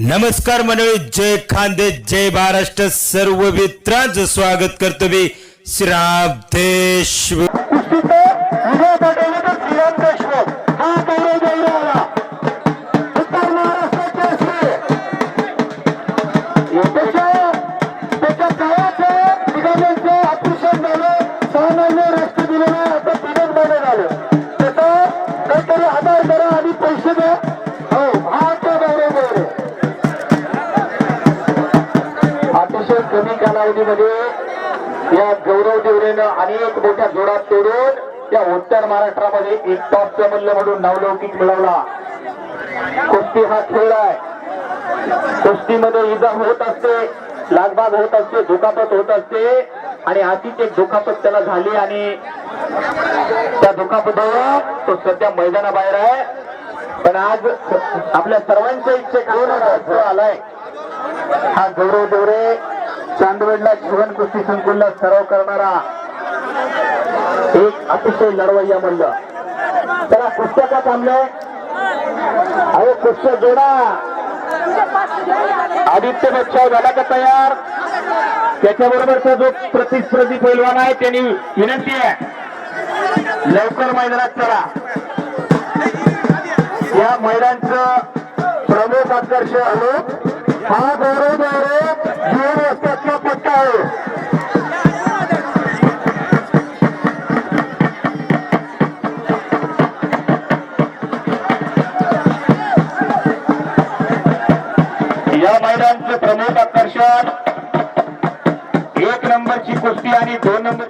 नमस्कार मंडळी जय खांदे जय महाराष्ट्र सर्व मित्रांचं स्वागत करतो मी श्रीराम कमी कालावधीमध्ये या गौरव देवरेनं अनेक मोठ्या जोडात तोडून त्या उत्तर महाराष्ट्रामध्ये एक टॉपचं मल्ल म्हणून नावलौकिक मिळवला. कुस्ती हा खेळ आहे. कुस्तीमध्ये इजा होत असते लागबाग होत असते दुखापत होत असते आणि अशीच एक दुखापत त्याला झाली आणि त्या दुखापतीवर तो सध्या मैदानाबाहेर आहे. पण आज आपल्या सर्वांच्या इच्छेत आलाय हा गौरव देवरे चांदवडला जीवन कुस्ती संकुलला सराव करणारा एक अतिशय लढवय्या म्हणलं त्याला कुस्त्या का थांबलंय अरे कुस्त्या जोडा. आदित्य बच्चाव झाला का तयार? त्याच्याबरोबरचा जो प्रतिस्पर्धी पैलवान आहे त्यांनी विनंती आहे. लवकर मैदानात चला. या मैदानचं प्रमुख आकर्षण हा गौरव गौरव. या मैदानचं प्रमुख आकर्षण एक नंबरची कुस्ती आणि दोन नंबर